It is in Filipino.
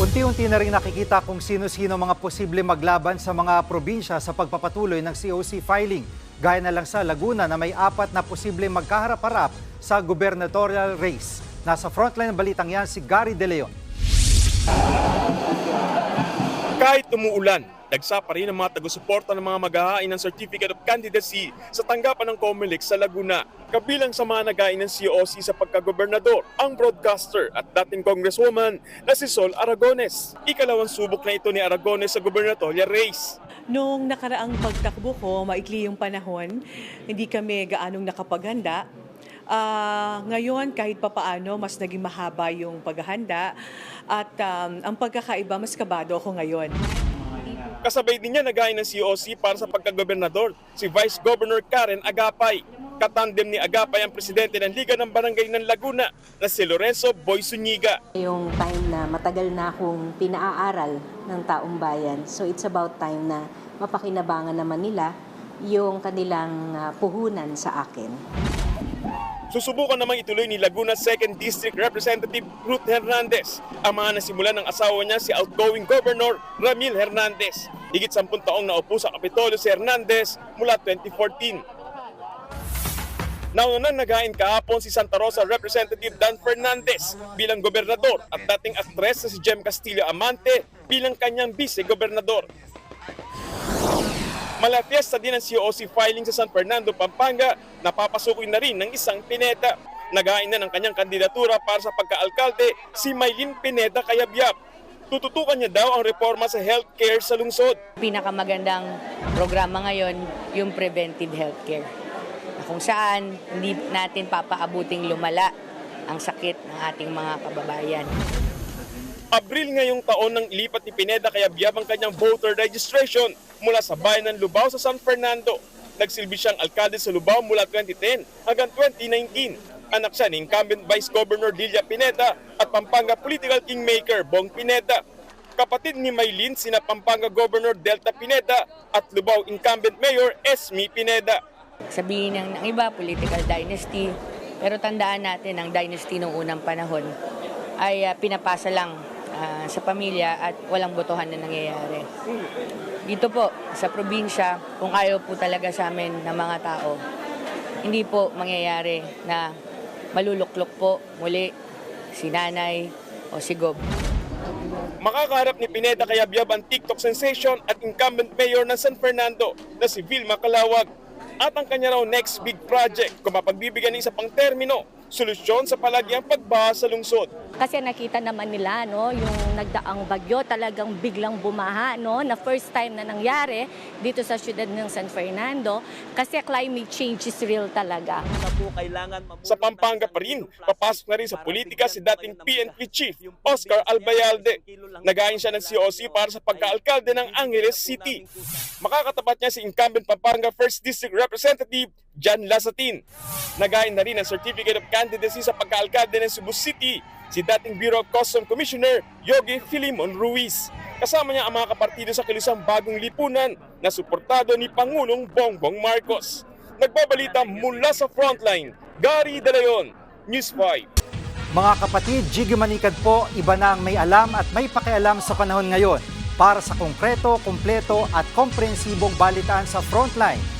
Unti-unti na rin nakikita kung sino-sino mga posible maglaban sa mga probinsya sa pagpapatuloy ng COC filing. Gaya na lang sa Laguna na may apat na posible magkaharap-harap sa gubernatorial race. Nasa frontline ng balitang yan si Gary De Leon. Kahit umuulan, dagsa pa rin ang mga taga-suporta ng mga maghahain ng Certificate of Candidacy sa tanggapan ng COMELEC sa Laguna. Kabilang sa mga nagain ng COC sa pagkagobernador, ang broadcaster at dating congresswoman na si Sol Aragones. Ikalawang subok na ito ni Aragones sa gubernatorial race. Nung nakaraang pagtakbo ko, maikli yung panahon, hindi kami gaanong nakapaghanda. Ah, ngayon, kahit papaano, mas naging mahaba yung paghahanda. At um, ang pagkakaiba, mas kabado ako ngayon. Kasabay din niya nagain ng COC para sa pagkagobernador, si Vice Governor Karen Agapay. Katandem ni Agapay ang presidente ng Liga ng Barangay ng Laguna na si Lorenzo Boy Zuniga. Yung time na matagal na akong pinaaral ng taong bayan. So it's about time na mapakinabangan naman nila yung kanilang ah, puhunan sa akin. Susubukan namang ituloy ni Laguna 2nd District Representative Ruth Hernandez ang mga nasimulan ng asawa niya si outgoing Governor Ramil Hernandez. Higit 10 taong naupo sa Kapitolyo si Hernandez mula 2014. Naunang naghain kahapon si Santa Rosa Representative Dan Fernandez bilang gobernador at dating aktres na si Jem Castillo Amante bilang kanyang vice-gobernador. Malapiesta din ang COC filing sa San Fernando, Pampanga, napapasukoy na rin ng isang Pineda. Nagain na ng kanyang kandidatura para sa pagkaalkalde si Maylin Pineda Kayabyab. Tututukan niya daw ang reforma sa healthcare sa lungsod. pinakamagandang programa ngayon yung preventive healthcare. Kung saan hindi natin papaabuting lumala ang sakit ng ating mga kababayan. Abril ngayong taon nang ilipat ni Pineda Kayabyab ang kanyang voter registration mula sa bayan ng Lubao sa San Fernando. Nagsilbi siyang alkalde sa Lubao mula 2010 hanggang 2019. Anak siya ni incumbent Vice Governor Delia Pineda at Pampanga Political Kingmaker Bong Pineda. Kapatid ni Maylin sina Pampanga Governor Delta Pineda at Lubao incumbent Mayor Esme Pineda. Sabihin ng, ng iba, political dynasty. Pero tandaan natin, ang dynasty noong unang panahon ay ah, pinapasa lang ah, sa pamilya at walang botohan na nangyayari. Dito po, sa probinsya, kung ayaw po talaga sa amin ng mga tao, hindi po mangyayari na maluluklok po muli si nanay o si Gob. Makakaharap ni Pineda Kayabyab ang TikTok sensation at incumbent mayor ng San Fernando na si Vilma Calawag at ang kanya raw next big project kung mapagbibigyan ng isa pang termino, solusyon sa palagyang pagbaha sa lungsod. Kasi nakita naman nila no, yung nagdaang bagyo talagang biglang bumaha no, na first time na nangyari dito sa siyudad ng San Fernando kasi climate change is real talaga. Sa Pampanga pa rin, papasok na rin sa politika si dating PNP chief Oscar Albayalde. Nagayin siya ng COC para sa pagkaalkalde ng Angeles City. Makakatapat niya si incumbent Pampanga 1st District Representative John Lasatin. Nagayin na rin ang Certificate of Candidacy sa pagkaalkalde ng Cebu City si dating Bureau of Custom Commissioner Yogi Filimon Ruiz. Kasama niya ang mga kapartido sa kilusang bagong lipunan na suportado ni Pangulong Bongbong Marcos. Nagbabalita mula sa frontline, Gary De Leon, News 5. Mga kapatid, Jiggy Manikad po, iba na ang may alam at may pakialam sa panahon ngayon. Para sa konkreto, kumpleto at komprehensibong balitaan sa Frontline,